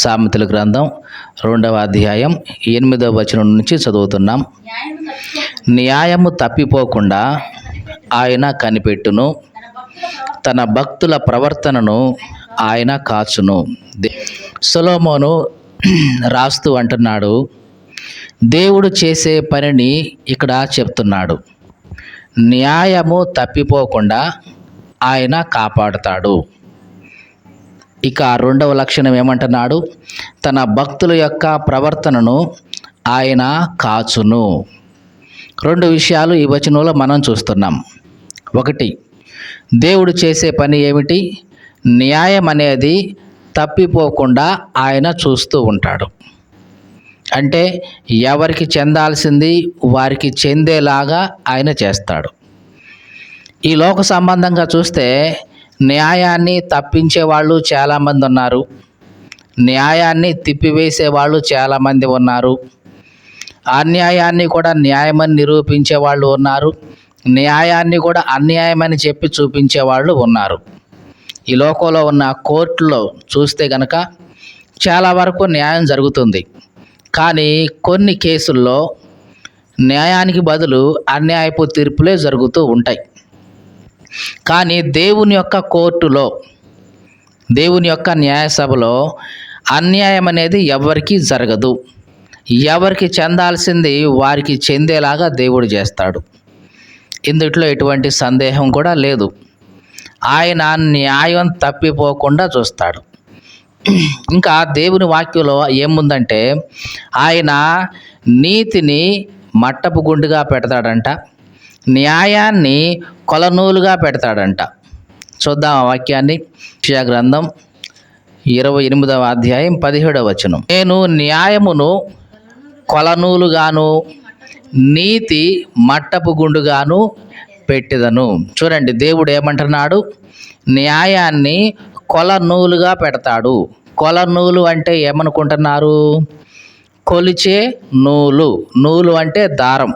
సామెతల గ్రంథం రెండవ అధ్యాయం ఎనిమిదవ వచనం నుంచి చదువుతున్నాం. న్యాయము తప్పిపోకుండా ఆయన కనిపెట్టును తన భక్తుల ప్రవర్తనను ఆయన కాచును. సొలోమోను రాస్తూ అంటున్నాడు దేవుడు చేసే పనిని ఇక్కడ చెప్తున్నాడు. న్యాయము తప్పిపోకుండా ఆయన కాపాడుతాడు. ఇక రెండవ లక్షణం ఏమంటున్నాడు? తన భక్తుల యొక్క ప్రవర్తనను ఆయన కాచును. రెండు విషయాలు ఈ వచనంలో మనం చూస్తున్నాం. ఒకటి దేవుడు చేసే పని ఏమిటి? న్యాయం అనేది తప్పిపోకుండా ఆయన చూస్తూ ఉంటాడు. అంటే ఎవరికి చెందాల్సింది వారికి చెందేలాగా ఆయన చేస్తాడు. ఈ లోక సంబంధంగా చూస్తే న్యాయాన్ని తప్పించే వాళ్ళు చాలామంది ఉన్నారు. న్యాయాన్ని తిప్పివేసే వాళ్ళు చాలామంది ఉన్నారు. అన్యాయాన్ని కూడా న్యాయమని నిరూపించే వాళ్ళు ఉన్నారు. న్యాయాన్ని కూడా అన్యాయమని చెప్పి చూపించే వాళ్ళు ఉన్నారు. ఈ లోకంలో ఉన్న కోర్టులో చూస్తే గనక చాలా వరకు న్యాయం జరుగుతుంది. కానీ కొన్ని కేసుల్లో న్యాయానికి బదులు అన్యాయపు తీర్పులే జరుగుతూ ఉంటాయి. కానీ దేవుని యొక్క కోర్టులో దేవుని యొక్క న్యాయసభలో అన్యాయం అనేది ఎవరికీ జరగదు. ఎవరికి చెందాల్సింది వారికి చెందేలాగా దేవుడు చేస్తాడు. ఇందుట్లో ఎటువంటి సందేహం కూడా లేదు. ఆయన న్యాయం తప్పిపోకుండా చూస్తాడు. ఇంకా దేవుని వాక్యంలో ఏముందంటే ఆయన నీతిని మట్టపు గుండుగా పెడతాడంట. న్యాయాన్ని కొలనూలుగా పెడతాడంట. చూద్దాం ఆ వాక్యాన్ని. క్షయ గ్రంథం ఇరవై ఎనిమిదవ అధ్యాయం పదిహేడవ వచనం. నేను న్యాయమును కొలనూలుగాను నీతి మట్టపు గుండుగాను పెట్టెదను. చూడండి దేవుడు ఏమంటున్నాడు? న్యాయాన్ని కొల నూలుగా పెడతాడు. కొల నూలు అంటే ఏమనుకుంటున్నారు? కొలిచే నూలు. నూలు అంటే దారం.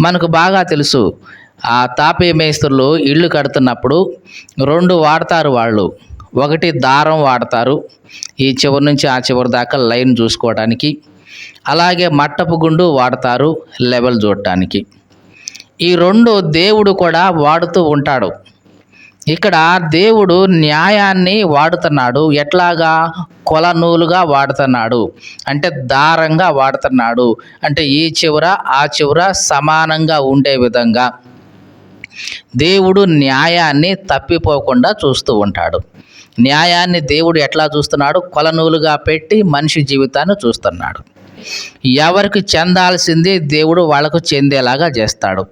మనకు బాగా తెలుసు ఆ తాపే మేస్త్రులు ఇల్లు కడుతున్నప్పుడు రెండు వాడతారు వాళ్ళు. ఒకటి దారం వాడతారు. ఈ చివరి నుంచి ఆ చివరి దాకా లైన్ చూసుకోవడానికి. అలాగే మట్టపు గుండు వాడతారు లెవెల్ చూడటానికి. ఈ రెండు దేవుడు కూడా వాడుతూ ఉంటాడు. ఇక్కడ దేవుడు న్యాయాన్ని వాడుతున్నాడు. ఎట్లాగా? కొల నూలుగా వాడుతున్నాడు. అంటే దారంగా వాడుతున్నాడు. అంటే ఈ చివర ఆ చివర సమానంగా ఉండే విధంగా. దేవుడు న్యాయాన్ని తప్పిపోకుండా చూస్తూ ఉంటాడు. న్యాయాన్ని దేవుడు ఎట్లా చూస్తున్నాడు? కొలనూలుగా పెట్టి మనిషి జీవితాన్ని చూస్తున్నాడు. ఎవరికి చెందాల్సింది దేవుడు వాళ్ళకు చెందేలాగా చేస్తాడు.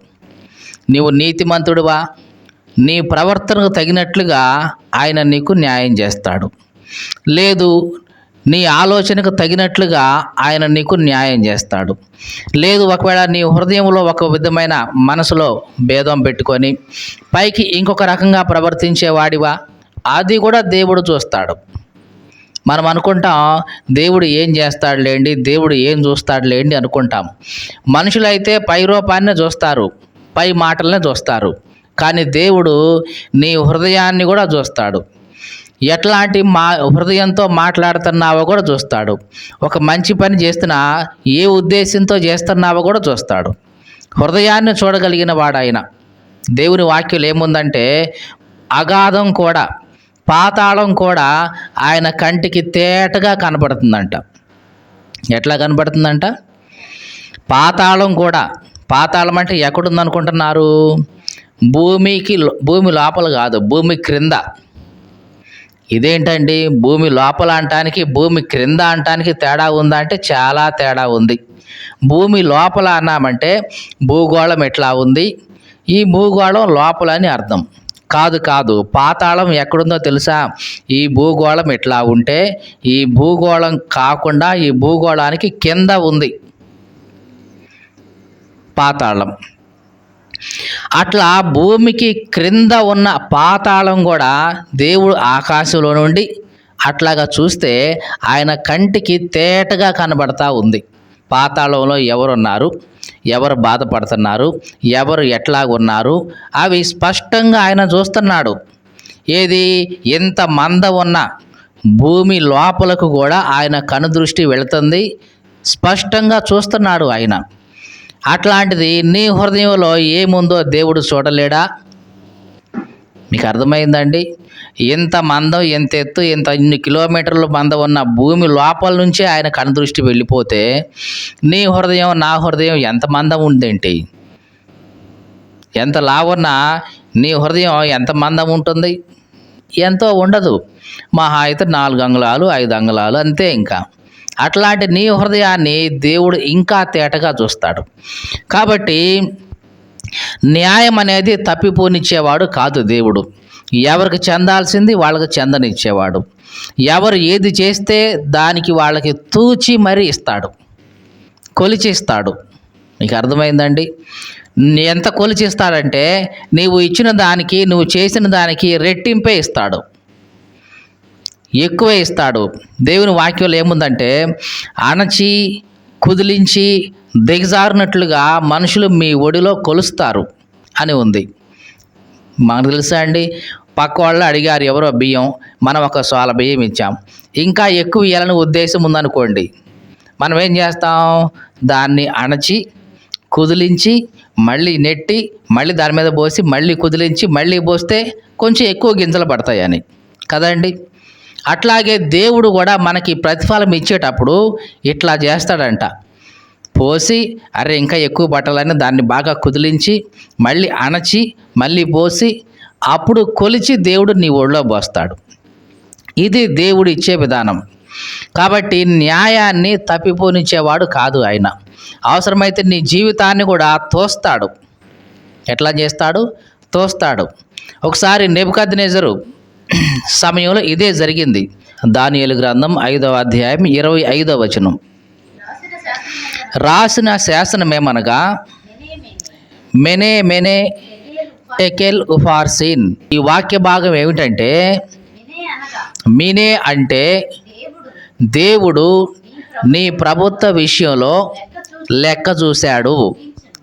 నీవు నీతిమంతుడివా? నీ ప్రవర్తనకు తగినట్లుగా ఆయన నీకు న్యాయం చేస్తాడు. లేదు నీ ఆలోచనకు తగినట్లుగా ఆయన నీకు న్యాయం చేస్తాడు. లేదు ఒకవేళ నీ హృదయంలో ఒక విధమైన మనసులో భేదం పెట్టుకొని పైకి ఇంకొక రకంగా ప్రవర్తించేవాడివా అది కూడా దేవుడు చూస్తాడు. మనం అనుకుంటాం దేవుడు ఏం చేస్తాడు లేండి దేవుడు ఏం చూస్తాడు లేండి అనుకుంటాం. మనుషులైతే పై రూపాన్ని చూస్తారు పై మాటలనే చూస్తారు. కానీ దేవుడు నీ హృదయాన్ని కూడా చూస్తాడు. ఎట్లాంటి మా హృదయంతో మాట్లాడుతున్నావో కూడా చూస్తాడు. ఒక మంచి పని చేస్తున్నా ఏ ఉద్దేశంతో చేస్తున్నావో కూడా చూస్తాడు. హృదయాన్ని చూడగలిగిన వాడాయన ఆయన దేవుని వాక్యం ఏముందంటే అగాధం కూడా పాతాళం కూడా ఆయన కంటికి తేటగా కనపడుతుందంట ఎట్లా కనపడుతుందంట పాతాళం కూడా. పాతాళం అంటే ఎక్కడుందనుకుంటున్నారు? భూమికి భూమి లోపల కాదు భూమి క్రింద. ఇదేంటండి? భూమి లోపల అంటానికి భూమి క్రింద అంటానికి తేడా ఉందా అంటే చాలా తేడా ఉంది. భూమి లోపల అన్నామంటే భూగోళం ఎట్లా ఉంది? ఈ భూగోళం లోపల అని అర్థం. కాదు కాదు పాతాళం ఎక్కడుందో తెలుసా? ఈ భూగోళం ఎట్లా ఉంటే ఈ భూగోళం కాకుండా ఈ భూగోళానికి కింద ఉంది. పాతాళం. అట్లా భూమికి క్రింద ఉన్న పాతాళం కూడా దేవుడు ఆకాశంలో నుండి అట్లాగా చూస్తే ఆయన కంటికి తేటగా కనబడతా ఉంది. పాతాళంలో ఎవరున్నారు? ఎవరు బాధపడుతున్నారు? ఎవరు ఎట్లా ఉన్నారు? అవి స్పష్టంగా ఆయన చూస్తున్నాడు. ఏది? ఎంత మంద ఉన్నా భూమి లోపలకు కూడా ఆయన కనుదృష్టి వెళుతుంది. స్పష్టంగా చూస్తున్నాడు ఆయన. అట్లాంటిది నీ హృదయంలో ఏముందో దేవుడు చూడలేడా? మీకు అర్థమైందండి? ఇంత మందం ఎంత ఎత్తు ఇంత ఇన్ని కిలోమీటర్ల మందం ఉన్న భూమి లోపల నుంచే ఆయన కనుదృష్టి వెళ్ళిపోతే నీ హృదయం నా హృదయం ఎంత మందం ఉందేంటి ఎంత లావున్నా నీ హృదయం ఎంత మందం ఉంటుంది? ఎంతో ఉండదు. మహా అయితే నాలుగు అంగుళాలు ఐదు అంగుళాలు అంతే ఇంకా. అట్లాంటి నీ హృదయాన్ని దేవుడు ఇంకా తేటగా చూస్తాడు. కాబట్టి న్యాయం అనేది తప్పిపోనిచ్చేవాడు కాదు దేవుడు. ఎవరికి చెందాల్సింది వాళ్ళకి చెందనిచ్చేవాడు. ఎవరు ఏది చేస్తే దానికి వాళ్ళకి తూచి మరీ ఇస్తాడు. కొలిచిస్తాడు. నీకు మీకు అర్థమైందండి? ఎంత కొలిచిస్తాడంటే నీవు ఇచ్చిన దానికి నువ్వు చేసిన దానికి రెట్టింపే ఇస్తాడు. ఎక్కువే ఇస్తాడు. దేవుని వాక్యంలో ఏముందంటే అణచి కుదిలించి దిగజారినట్లుగా మనుషులు మీ ఒడిలో కొలుస్తారు అని ఉంది. మనకు తెలుసా అండి పక్క వాళ్ళు అడిగారు ఎవరో బియ్యం మనం ఒక సోల బియ్యం ఇచ్చాం. ఇంకా ఎక్కువ ఇవ్వాలని ఉద్దేశం ఉందనుకోండి మనం ఏం చేస్తాం? దాన్ని అణచి కుదిలించి మళ్ళీ నెట్టి మళ్ళీ దాని మీద పోసి మళ్ళీ కుదిలించి మళ్ళీ పోస్తే కొంచెం ఎక్కువ గింజలు పడతాయని. కదండి? అట్లాగే దేవుడు కూడా మనకి ప్రతిఫలం ఇచ్చేటప్పుడు ఇట్లా చేస్తాడంట. పోసి అరే ఇంకా ఎక్కువ పట్టాలని దాన్ని బాగా కుదిలించి మళ్ళీ అణచి మళ్ళీ పోసి అప్పుడు కొలిచి దేవుడు నీ ఒళ్ళో పోస్తాడు. ఇది దేవుడు ఇచ్చే విధానం. కాబట్టి న్యాయాన్ని తప్పిపోనిచ్చేవాడు కాదు ఆయన. అవసరమైతే నీ జీవితాన్ని కూడా తోస్తాడు. ఎట్లా చేస్తాడు? తోస్తాడు. ఒకసారి నెబుకద్నేజరు సమయంలో ఇదే జరిగింది. దానియలు గ్రంథం ఐదవ అధ్యాయం ఇరవై ఐదవ వచనం. రాసిన శాసనమేమనగా మెనే మెనే టెకెల్ ఉఫార్సిన్. ఈ వాక్య భాగం ఏమిటంటే? మినే అంటే దేవుడు నీ ప్రభుత్వ విషయంలో లెక్క చూశాడు.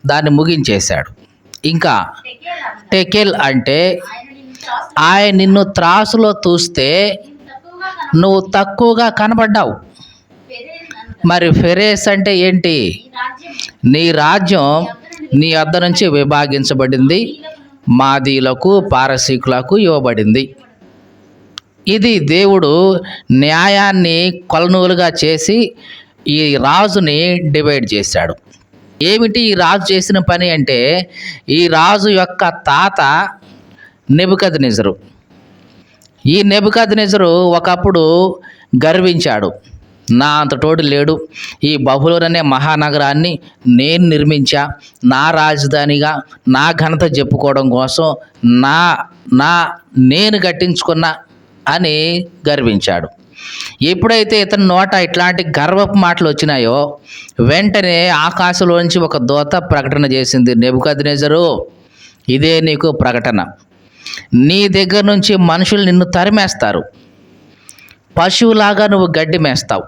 దాన్ని ముగించేశాడు. ఇంకా టెకెల్ అంటే ఆయన నిన్ను త్రాసులో చూస్తే నువ్వు తక్కువగా కనబడ్డావు. మరి ఫెరేస్ అంటే ఏంటి? నీ రాజ్యం నీ వద్ద నుంచి విభాగించబడింది. మాదీలకు పారసీకులకు ఇవ్వబడింది. ఇది దేవుడు న్యాయాన్ని కొలనూలుగా చేసి ఈ రాజుని డివైడ్ చేశాడు. ఏమిటి ఈ రాజు చేసిన పని అంటే ఈ రాజు యొక్క తాత నెబుకద్ నిజరు ఈ నెబుకద్ నిజరు ఒకప్పుడు గర్వించాడు. నా అంత తోడు లేడు. ఈ బహుళూరు అనే మహానగరాన్ని నేను నిర్మించా. నా రాజధానిగా నా ఘనత చెప్పుకోవడం కోసం నా నా నేను కట్టించుకున్నా అని గర్వించాడు. ఎప్పుడైతే ఇతని నోట ఇట్లాంటి గర్వపు మాటలు వచ్చినాయో వెంటనే ఆకాశంలోంచి ఒక దోత ప్రకటన చేసింది నెబుకద్నేజరు ఇదే నీకు ప్రకటన. నీ దగ్గర నుంచి మనుషులు నిన్ను తరిమేస్తారు. పశువులాగా నువ్వు గడ్డి మేస్తావు.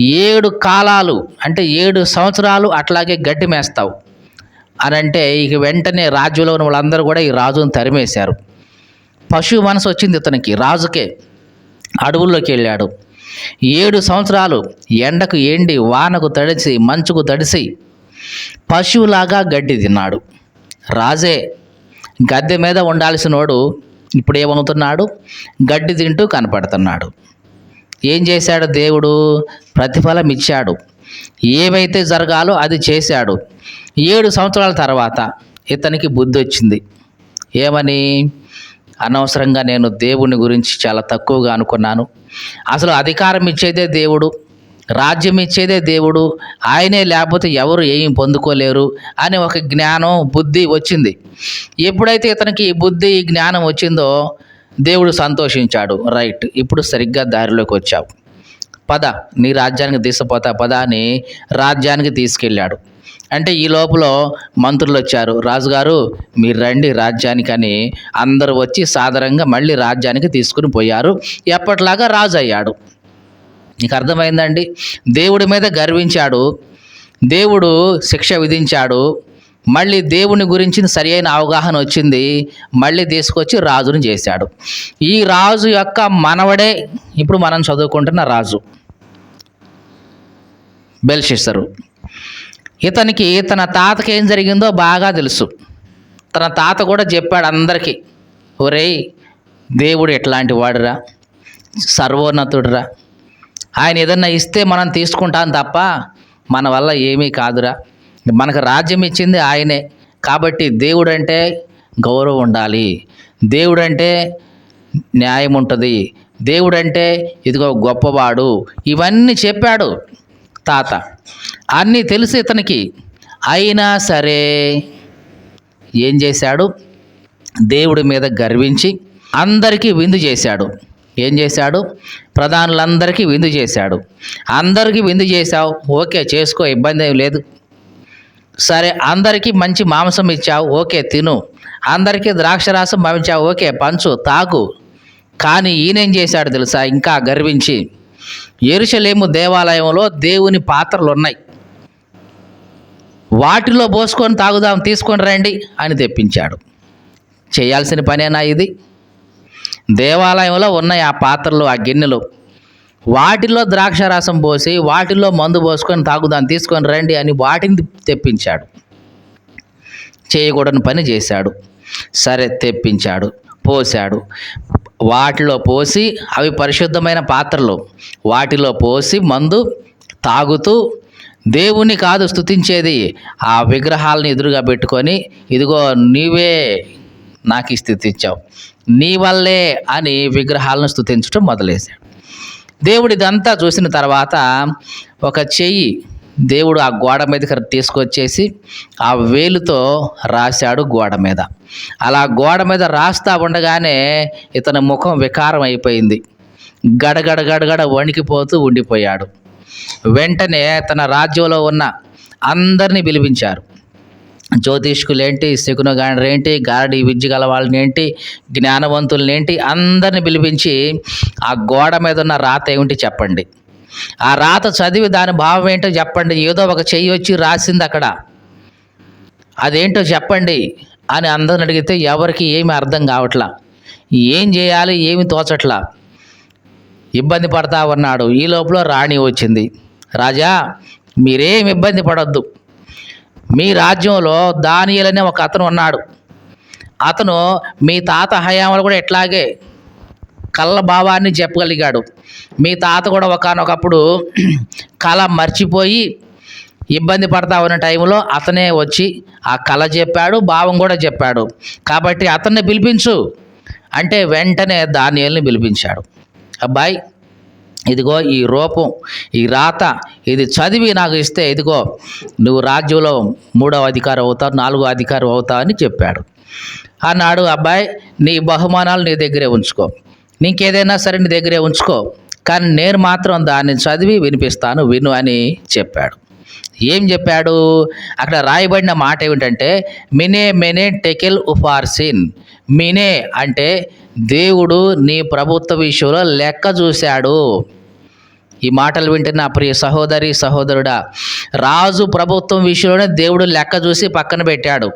ఏడు కాలాలు అంటే ఏడు సంవత్సరాలు అట్లాగే గడ్డి మేస్తావు. అని అంటే ఇక వెంటనే రాజులో ఉన్న వాళ్ళందరూ కూడా ఈ రాజును తరిమేశారు. పశువు మనసు వచ్చింది ఇతనికి. రాజుకే అడవుల్లోకి వెళ్ళాడు. ఏడు సంవత్సరాలు ఎండకు ఎండి వానకు తడిసి మంచుకు తడిసి పశువులాగా గడ్డి తిన్నాడు. రాజే గద్దె మీద ఉండాల్సినోడు ఇప్పుడు ఏమవుతున్నాడు గడ్డి తింటూ కనపడుతున్నాడు. ఏం చేశాడు దేవుడు? ప్రతిఫలం ఇచ్చాడు. ఏమైతే జరగాలో అది చేశాడు. ఏడు సంవత్సరాల తర్వాత ఇతనికి బుద్ధి వచ్చింది. ఏమని? అనవసరంగా నేను దేవుని గురించి చాలా తక్కువగా అనుకున్నాను. అసలు అధికారం ఇచ్చేదే దేవుడు. రాజ్యం ఇచ్చేదే దేవుడు ఆయనే లేకపోతే ఎవరు ఏం పొందుకోలేరు అని ఒక జ్ఞానం బుద్ధి వచ్చింది. ఎప్పుడైతే ఇతనికి ఈ బుద్ధి ఈ జ్ఞానం వచ్చిందో దేవుడు సంతోషించాడు. రైట్ ఇప్పుడు సరిగ్గా దారిలోకి వచ్చావు. పద నీ రాజ్యానికి తీసుకుపోతా పద అని రాజ్యానికి తీసుకెళ్ళాడు. అంటే ఈ లోపల మంత్రులు వచ్చారు. రాజుగారు మీరు రండి రాజ్యానికి అని అందరూ వచ్చి సాధారణంగా మళ్ళీ రాజ్యానికి తీసుకుని పోయారు. ఎప్పటిలాగా రాజు అయ్యాడు. నీకు అర్థమైందండి? దేవుడి మీద గర్వించాడు. దేవుడు శిక్ష విధించాడు. మళ్ళీ దేవుని గురించి సరి అయిన అవగాహన వచ్చింది. మళ్ళీ తీసుకొచ్చి రాజుని చేశాడు. ఈ రాజు యొక్క మనవడే ఇప్పుడు మనం చదువుకుంటున్న రాజు. బెల్షిస్తారు ఇతనికి తన తాతకి ఏం జరిగిందో బాగా తెలుసు. తన తాత కూడా చెప్పాడు అందరికీ ఒరేయ్ దేవుడు ఎట్లాంటి వాడురా? సర్వోన్నతుడురా? ఆయన ఏదన్నా ఇస్తే మనం తీసుకుంటాం తప్ప మన వల్ల ఏమీ కాదురా. మనకు రాజ్యం ఇచ్చింది ఆయనే. కాబట్టి దేవుడు అంటే గౌరవం ఉండాలి. దేవుడు అంటే న్యాయం ఉంటుంది. దేవుడు అంటే ఇదిగో గొప్పవాడు. ఇవన్నీ చెప్పాడు తాత. అన్నీ తెలుసు ఇతనికి. అయినా సరే ఏం చేశాడు? దేవుడి మీద గర్వించి అందరికీ విందు చేశాడు. ఏం చేశాడు? ప్రధానులందరికీ విందు చేశాడు. అందరికీ విందు చేశావు? ఓకే చేసుకో ఇబ్బంది ఏం లేదు. సరే అందరికీ మంచి మాంసం ఇచ్చావు? ఓకే తిను. అందరికీ ద్రాక్షరాసం పంపించావు? ఓకే పంచు తాకు కానీ ఈయనేం చేశాడు తెలుసా? ఇంకా గర్వించి. ఎరుసలేము దేవాలయంలో దేవుని పాత్రలు ఉన్నాయి వాటిలో పోసుకొని తాగుదాం తీసుకొని రండి అని తెప్పించాడు. చేయాల్సిన పనేనా ఇది? దేవాలయంలో ఉన్నాయి ఆ పాత్రలు ఆ గిన్నెలు. వాటిలో ద్రాక్షారసం పోసి వాటిలో మందు పోసుకొని తాగుదాం తీసుకొని రండి అని వాటిని తెప్పించాడు. చేయకూడని పని చేశాడు. సరే తెప్పించాడు పోశాడు. వాటిలో పోసి అవి పరిశుద్ధమైన పాత్రలు. వాటిలో పోసి మందు తాగుతూ దేవుని కాదు స్తుతించేది. ఆ విగ్రహాలను ఎదురుగా పెట్టుకొని ఇదిగో నీవే నాకు ఈ స్థితి ఇచ్చావు. నీ వల్లే అని విగ్రహాలను స్తుతించడం మొదలేశాడు దేవుడు ఇదంతా చూసిన తర్వాత ఒక చెయ్యి దేవుడు ఆ గోడ మీదకి తీసుకొచ్చేసి ఆ వేలుతో రాశాడు గోడ మీద. అలా గోడ మీద రాస్తా ఉండగానే ఇతని ముఖం వికారం అయిపోయింది. గడగడ గడగడ వణికిపోతూ ఉండిపోయాడు. వెంటనే తన రాజ్యంలో ఉన్న అందరినీ పిలిపించారు. జ్యోతిష్కులేంటి శకునగాండ్రేంటి గారడి విద్య గల వాళ్ళనేంటి జ్ఞానవంతులనేంటి అందరిని పిలిపించి ఆ గోడ మీద ఉన్న రాత ఏమిటి చెప్పండి. ఆ రాత చదివి దాని భావం ఏంటో చెప్పండి. ఏదో ఒక చెయ్యి వచ్చి రాసింది అక్కడ అదేంటో చెప్పండి అని అందరిని అడిగితే ఎవరికి ఏమి అర్థం కావట్లా. ఏం చేయాలి ఏమి తోచట్లా. ఇబ్బంది పడతా ఉన్నాడు. ఈ లోపల రాణి వచ్చింది. రాజా మీరేం ఇబ్బంది పడొద్దు. మీ రాజ్యంలో దానియలనే ఒక అతను ఉన్నాడు. అతను మీ తాత హయాంలో కూడా ఎట్లాగే కళ్ళ భావాన్ని చెప్పగలిగాడు. మీ తాత కూడా ఒకనొకప్పుడు కళ మర్చిపోయి ఇబ్బంది పడతా ఉన్న టైంలో అతనే వచ్చి ఆ కళ చెప్పాడు భావం కూడా చెప్పాడు. కాబట్టి అతన్ని పిలిపించు. అంటే వెంటనే దానియల్ని పిలిపించాడు. అబ్బాయి ఇదిగో ఈ రూపం ఈ రాత ఇది చదివి నాకు ఇస్తే ఇదిగో నువ్వు రాజ్యంలో మూడవ అధికారం అవుతావు నాలుగో అధికారం అవుతావు అని చెప్పాడు. అన్నాడు అబ్బాయి నీ బహుమానాలు నీ దగ్గరే ఉంచుకో. నీకేదైనా సరే నీ దగ్గరే ఉంచుకో. కానీ నేను మాత్రం దాన్ని చదివి వినిపిస్తాను విను అని చెప్పాడు. ఏం చెప్పాడు? అక్కడ రాయబడిన మాట ఏమిటంటే మినే మెనే టెకెల్ ఉఫార్సిన్ మినే అంటే దేవుడు నీ ప్రభుత్వ విషయంలో లెక్క చూశాడు. ఈ మాటలు వింటున్న ప్రియ సహోదరి సహోదరుడా రాజు ప్రభుత్వం విషయంలోనే దేవుడు లెక్క చూసి పక్కన పెట్టాడు.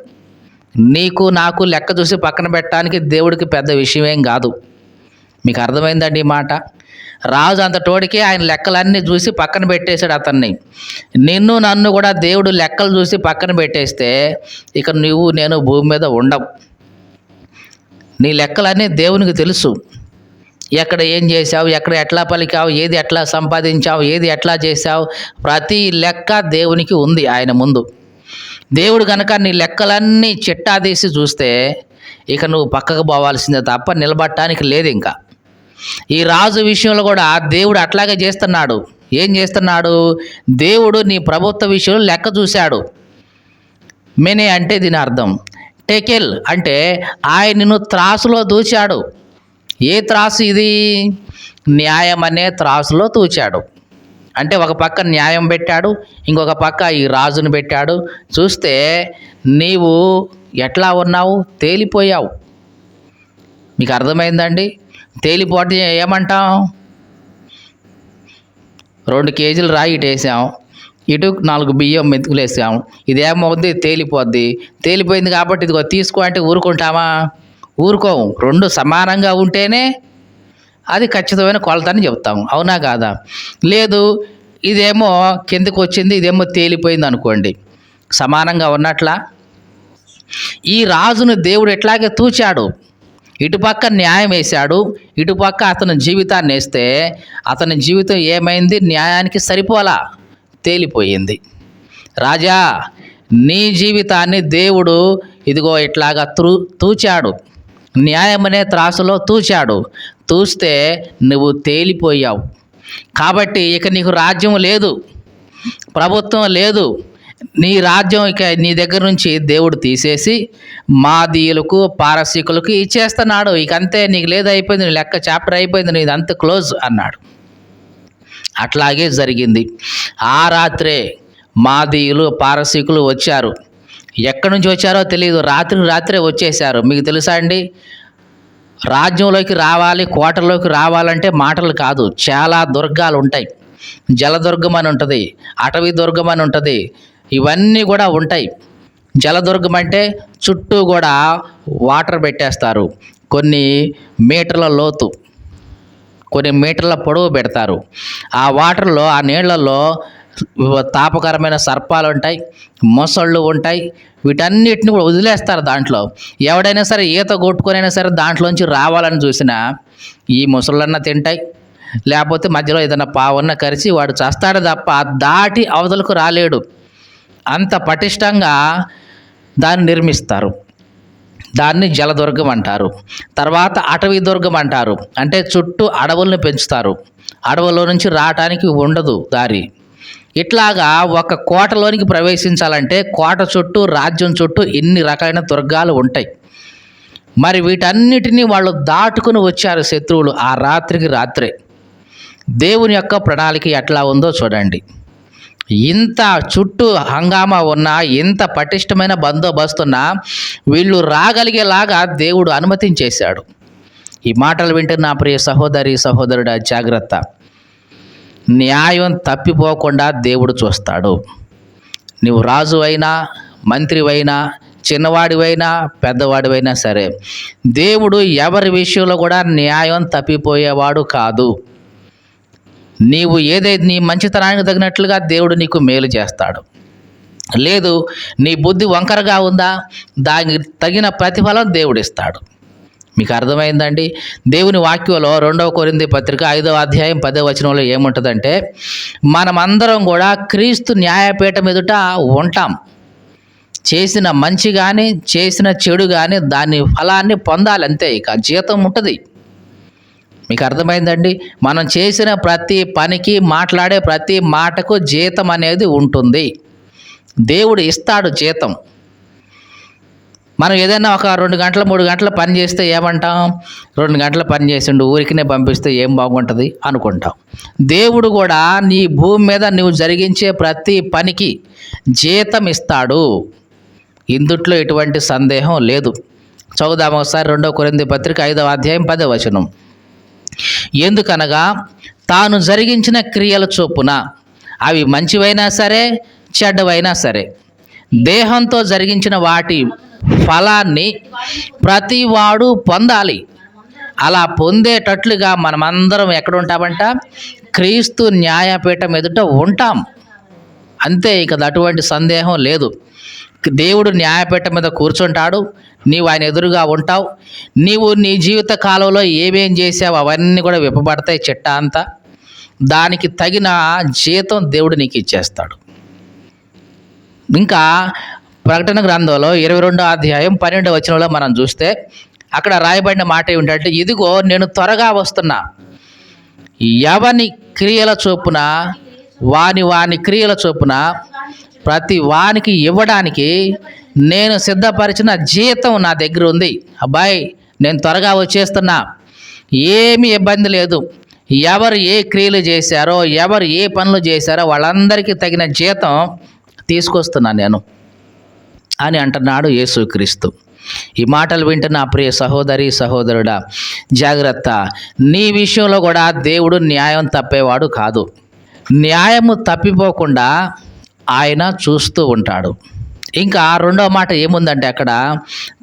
నీకు నాకు లెక్క చూసి పక్కన పెట్టడానికి దేవుడికి పెద్ద విషయమేం కాదు. మీకు అర్థమైందండి ఈ మాట? రాజు అంత తోడికి ఆయన లెక్కలన్నీ చూసి పక్కన పెట్టేశాడు అతన్ని. నిన్ను నన్ను కూడా దేవుడు లెక్కలు చూసి పక్కన పెట్టేస్తే ఇక నువ్వు నేను భూమి మీద ఉండవు. నీ లెక్కలన్నీ దేవునికి తెలుసు. ఎక్కడ ఏం చేసావు ఎక్కడ ఎట్లా పలికావు? ఏది ఎట్లా సంపాదించావు? ఏది ఎట్లా చేసావు ప్రతి లెక్క దేవునికి ఉంది ఆయన ముందు. దేవుడు కనుక నీ లెక్కలన్నీ చిట్టాదీసి చూస్తే ఇక నువ్వు పక్కకు పోవాల్సిందే తప్ప నిలబట్టానికి లేదు ఇంకా. ఈ రాజు విషయంలో కూడా దేవుడు అట్లాగే చేస్తున్నాడు. ఏం చేస్తున్నాడు? దేవుడు నీ ప్రభుత్వ విషయంలో లెక్క చూశాడు. మెనే అంటే దీని అర్థం. టెకెల్ అంటే ఆయనను త్రాసులో దూచాడు ఏ త్రాసు ఇది? న్యాయం అనే త్రాసులో తూచాడు. అంటే ఒక పక్క న్యాయం పెట్టాడు ఇంకొక పక్క ఈ రాజును పెట్టాడు. చూస్తే నీవు ఎట్లా ఉన్నావు? తేలిపోయావు. మీకు అర్థమైందండి? తేలిపోతే ఏమంటాం? రెండు కేజీలు రాయి ఇటు వేసాం ఇటు నాలుగు బియ్యం మెతుకులు వేసాం ఇదేమవుద్ది? తేలిపోద్ది. తేలిపోయింది కాబట్టి ఇదిగో తీసుకో అంటే ఊరుకుంటామా? ఊరుకోము. రెండు సమానంగా ఉంటేనే అది ఖచ్చితమైన కొలత అని చెప్తాం అవునా కాదా? లేదు ఇదేమో కిందకు వచ్చింది ఇదేమో తేలిపోయింది అనుకోండి. సమానంగా ఉన్నట్లా? ఈ రాజును దేవుడు ఎట్లాగే తూచాడు? ఇటుపక్క న్యాయం వేశాడు ఇటుపక్క అతని జీవితాన్ని వేస్తే అతని జీవితం ఏమైంది? న్యాయానికి సరిపోలా? తేలిపోయింది. రాజా నీ జీవితాన్ని దేవుడు ఇదిగో ఇట్లాగా తూ తూచాడు. న్యాయమనే త్రాసులో తూచాడు. తూస్తే నువ్వు తేలిపోయావు. కాబట్టి ఇక నీకు రాజ్యం లేదు. ప్రభుత్వం లేదు. నీ రాజ్యం ఇక నీ దగ్గర నుంచి దేవుడు తీసేసి మాదీయులకు పారసీకులకు ఇచ్చేస్తున్నాడు. ఇక అంతే నీకు లేదు అయిపోయింది నీ లెక్క చాప్టర్ అయిపోయింది నీది అంత క్లోజ్ అన్నాడు. అట్లాగే జరిగింది. ఆ రాత్రే మాదీయులు పారసీకులు వచ్చారు. ఎక్కడి నుంచి వచ్చారో తెలియదు రాత్రి రాత్రే వచ్చేసారు మీకు తెలుసా అండి? రాజ్యంలోకి రావాలి కోటలోకి రావాలంటే మాటలు కాదు. చాలా దుర్గాలు ఉంటాయి. జలదుర్గం అని ఉంటుంది అటవీ దుర్గం అని ఉంటుంది. ఇవన్నీ కూడా ఉంటాయి. జలదుర్గం అంటే చుట్టూ కూడా వాటర్ పెట్టేస్తారు. కొన్ని మీటర్ల లోతు కొన్ని మీటర్ల పొడవు పెడతారు. ఆ వాటర్లో ఆ నీళ్ళలో తాపకరమైన సర్పాలు ఉంటాయి మొసళ్ళు ఉంటాయి వీటన్నిటిని కూడా వదిలేస్తారు దాంట్లో. ఎవడైనా సరే ఈత కొట్టుకునైనా సరే దాంట్లోంచి రావాలని చూసినా ఈ ముసళ్ళన్న తింటాయి లేకపోతే మధ్యలో ఏదైనా పావన్న కరిచి వాడు చస్తాడు తప్ప దాటి అవతలకు రాలేడు. అంత పటిష్టంగా దాన్ని నిర్మిస్తారు. దాన్ని జలదుర్గం అంటారు. తర్వాత అటవీ దుర్గం అంటారు. అంటే చుట్టూ అడవుల్ని పెంచుతారు. అడవుల్లో నుంచి రావటానికి ఉండదు దారి. ఇట్లాగా ఒక కోటలోనికి ప్రవేశించాలంటే కోట చుట్టూ రాజ్యం చుట్టూ ఎన్ని రకాలైన దుర్గాలు ఉంటాయి. మరి వీటన్నిటినీ వాళ్ళు దాటుకుని వచ్చారు శత్రువులు ఆ రాత్రికి రాత్రే. దేవుని యొక్క ప్రణాళిక ఎట్లా ఉందో చూడండి. ఇంత చుట్టూ హంగామా ఉన్నా ఇంత పటిష్టమైన బందోబస్తున్నా వీళ్ళు రాగలిగేలాగా దేవుడు అనుమతించేశాడు. ఈ మాటలు వింటున్న నా ప్రియ సహోదరి సహోదరుడ జాగ్రత్త. న్యాయం తప్పిపోకుండా దేవుడు చూస్తాడు. నువ్వు రాజు అయినా మంత్రివైనా చిన్నవాడివైనా పెద్దవాడివైనా సరే దేవుడు ఎవరి విషయంలో కూడా న్యాయం తప్పిపోయేవాడు కాదు. నీవు ఏదైతే నీ మంచితనానికి తగినట్లుగా దేవుడు నీకు మేలు చేస్తాడు. లేదు నీ బుద్ధి వంకరగా ఉందా? దానికి తగిన ప్రతిఫలం దేవుడు ఇస్తాడు మీకు అర్థమైందండి? దేవుని వాక్యంలో రెండవ కొరింది పత్రిక ఐదవ అధ్యాయం పదవ వచనంలో ఏముంటుందంటే మనమందరం కూడా క్రీస్తు న్యాయపీఠం ఎదుట ఉంటాం. చేసిన మంచి కానీ చేసిన చెడు కానీ దాని ఫలాన్ని పొందాలి అంతే. ఇక జీతం ఉంటుంది. మీకు అర్థమైందండి? మనం చేసిన ప్రతి పనికి మాట్లాడే ప్రతి మాటకు జీతం అనేది ఉంటుంది. దేవుడు ఇస్తాడు జీతం. మనం ఏదైనా ఒక రెండు గంటల మూడు గంటల పని చేస్తే ఏమంటాం? రెండు గంటల పని చేసిండు ఊరికినే పంపిస్తే ఏం బాగుంటుంది? అనుకుంటాం. దేవుడు కూడా నీ భూమి మీద నువ్వు జరిగించే ప్రతి పనికి జీతం ఇస్తాడు. ఇందుట్లో ఎటువంటి సందేహం లేదు. చదువుదాం ఒకసారి రెండో కొరింది పత్రిక ఐదవ అధ్యాయం పదవ వచనం. ఎందుకనగా తాను జరిగించిన క్రియల చొప్పున అవి మంచివైనా సరే చెడ్డవైనా సరే. దేహంతో జరిగించిన వాటి ఫలాన్ని ప్రతివాడు పొందాలి. అలా పొందేటట్లుగా మనమందరం ఎక్కడ ఉంటామంట క్రీస్తు న్యాయపీఠం ఎదుట ఉంటాం. అంతే ఇక అటువంటి సందేహం లేదు. దేవుడు న్యాయపీఠం మీద కూర్చుంటాడు. నీవు ఆయన ఎదురుగా ఉంటావు. నీవు నీ జీవిత కాలంలో ఏమేం చేసావు అవన్నీ కూడా విప్పబడతాయి చిట్ట అంతా. దానికి తగిన జీతం దేవుడు నీకు ఇచ్చేస్తాడు. ఇంకా ప్రకటన గ్రంథంలో ఇరవై రెండో అధ్యాయం పన్నెండు వచనంలో మనం చూస్తే అక్కడ రాయబడిన మాట ఏమిటంటే ఇదిగో నేను త్వరగా వస్తున్నా. ఎవని క్రియల చొప్పున వాని వాని క్రియల చొప్పున ప్రతి వానికి ఇవ్వడానికి నేను సిద్ధపరిచిన జీతం నా దగ్గర ఉంది. అబ్బాయి నేను త్వరగా వచ్చేస్తున్నా. ఏమీ ఇబ్బంది లేదు. ఎవరు ఏ క్రియలు చేశారో ఎవరు ఏ పనులు చేశారో వాళ్ళందరికీ తగిన జీతం తీసుకొస్తున్నా నేను. అని అంటున్నాడు యేసుక్రీస్తు. ఈ మాటలు వింటున్న ప్రియ సహోదరి సహోదరుడా జాగ్రత్త. నీ విషయంలో కూడా దేవుడు న్యాయం తప్పేవాడు కాదు. న్యాయము తప్పిపోకుండా ఆయన చూస్తూ ఉంటాడు. ఇంకా రెండవ మాట ఏముందంటే అక్కడ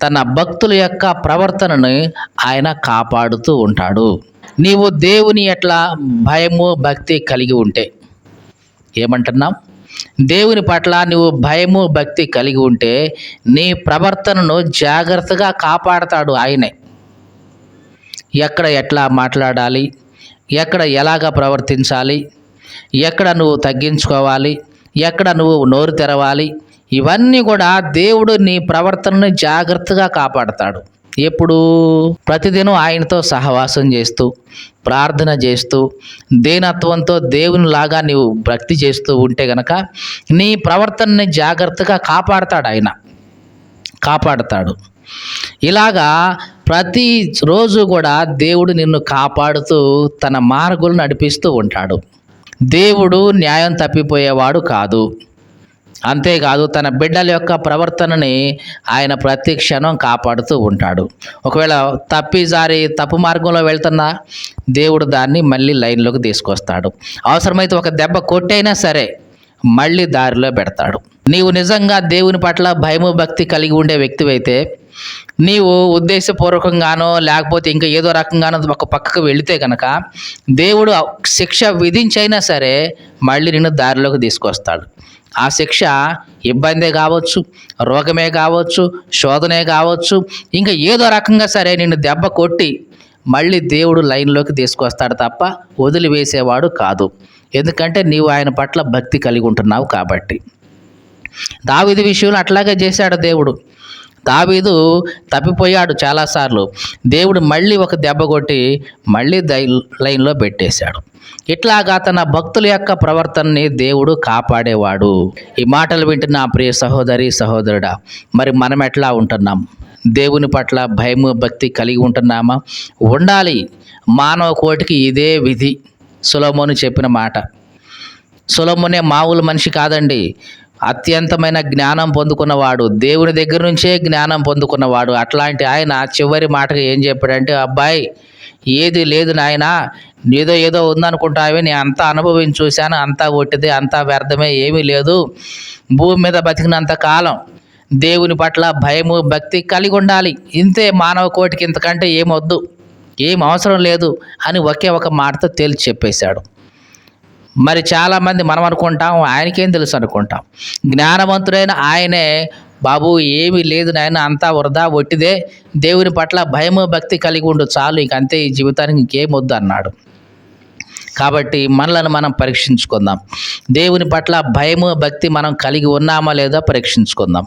తన భక్తుల యొక్క ప్రవర్తనని ఆయన కాపాడుతూ ఉంటాడు. నీవు దేవుని ఎట్లా భయము భక్తి కలిగి ఉంటే. ఏమంటున్నాం? దేవుని పట్ల నువ్వు భయము భక్తి కలిగి ఉంటే నీ ప్రవర్తనను జాగ్రత్తగా కాపాడతాడు ఆయనే. ఎక్కడ ఎట్లా మాట్లాడాలి? ఎక్కడ ఎలాగ ప్రవర్తించాలి? ఎక్కడ నువ్వు తగ్గించుకోవాలి? ఎక్కడ నువ్వు నోరు తెరవాలి? ఇవన్నీ కూడా దేవుడు నీ ప్రవర్తనను జాగ్రత్తగా కాపాడతాడు. ఎప్పుడు ప్రతిదినం ఆయనతో సహవాసం చేస్తూ ప్రార్థన చేస్తూ దీనత్వంతో దేవునిలాగా నీవు భక్తి చేస్తూ ఉంటే గనక నీ ప్రవర్తనని జాగ్రత్తగా కాపాడతాడు ఆయన. కాపాడతాడు. ఇలాగా ప్రతి రోజు కూడా దేవుడు నిన్ను కాపాడుతూ తన మార్గులు నడిపిస్తూ ఉంటాడు. దేవుడు న్యాయం తప్పిపోయేవాడు కాదు. అంతేకాదు తన బిడ్డల యొక్క ప్రవర్తనని ఆయన ప్రతి క్షణం కాపాడుతూ ఉంటాడు. ఒకవేళ తప్పి జారి తప్పు మార్గంలో వెళ్తున్నా దేవుడు దాన్ని మళ్ళీ లైన్లోకి తీసుకొస్తాడు. అవసరమైతే ఒక దెబ్బ కొట్టైనా సరే మళ్ళీ దారిలో పెడతాడు. నీవు నిజంగా దేవుని పట్ల భయము భక్తి కలిగి ఉండే వ్యక్తివైతే నీవు ఉద్దేశపూర్వకంగానో లేకపోతే ఇంకా ఏదో రకంగానో ఒక పక్కకు వెళితే కనుక దేవుడు శిక్ష విధించైనా సరే మళ్ళీ నిన్ను దారిలోకి తీసుకొస్తాడు. ఆ శిక్ష ఇబ్బందే కావచ్చు రోగమే కావచ్చు శోధనే కావచ్చు ఇంకా ఏదో రకంగా సరే నిన్ను దెబ్బ కొట్టి మళ్ళీ దేవుడు లైన్లోకి తీసుకొస్తాడు తప్ప వదిలివేసేవాడు కాదు. ఎందుకంటే నీవు ఆయన పట్ల భక్తి కలిగి ఉంటున్నావు కాబట్టి. దావీదు విషయంలో అట్లాగే చేశాడు దేవుడు. దావీదు తప్పిపోయాడు చాలాసార్లు. దేవుడు మళ్ళీ ఒక దెబ్బ కొట్టి మళ్ళీ దై లైన్లో పెట్టేశాడు. ఇట్లాగా తన భక్తుల యొక్క ప్రవర్తనని దేవుడు కాపాడేవాడు. ఈ మాటలు వింటున్న ప్రియ సహోదరి సహోదరుడా మరి మనం ఎట్లా ఉంటున్నాం? దేవుని పట్ల భయము భక్తి కలిగి ఉంటున్నామా? ఉండాలి. మానవ కోటికి ఇదే విధి. సులభముని చెప్పిన మాట. సులభమునే మామూలు మనిషి కాదండి. అత్యంతమైన జ్ఞానం పొందుకున్నవాడు. దేవుని దగ్గర నుంచే జ్ఞానం పొందుకున్నవాడు. అట్లాంటి ఆయన చివరి మాటగా ఏం చెప్పాడంటే అబ్బాయి ఏది లేదు నాయన ఏదో ఏదో ఉందనుకుంటావే నేను అంతా అనుభవం చూశాను అంతా ఒట్టిదే అంతా వ్యర్థమే ఏమీ లేదు. భూమి మీద బతికినంత కాలం దేవుని పట్ల భయము భక్తి కలిగి ఉండాలి. ఇంతే మానవ కోటికి ఇంతకంటే ఏమొద్దు ఏం అవసరం లేదు అని ఒకే ఒక మాటతో తేల్చి చెప్పేశాడు. మరి చాలామంది మనం అనుకుంటాం ఆయనకేం తెలుసు అనుకుంటాం. జ్ఞానవంతుడైన ఆయనే బాబు ఏమీ లేదు నాయన అంతా వృధా ఒట్టిదే. దేవుని పట్ల భయము భక్తి కలిగి ఉండు చాలు. ఇంక అంతే ఈ జీవితానికి ఇంకేం వద్దు అన్నాడు. కాబట్టి మనలను మనం పరీక్షించుకుందాం. దేవుని పట్ల భయము భక్తి మనం కలిగి ఉన్నామా లేదా పరీక్షించుకుందాం.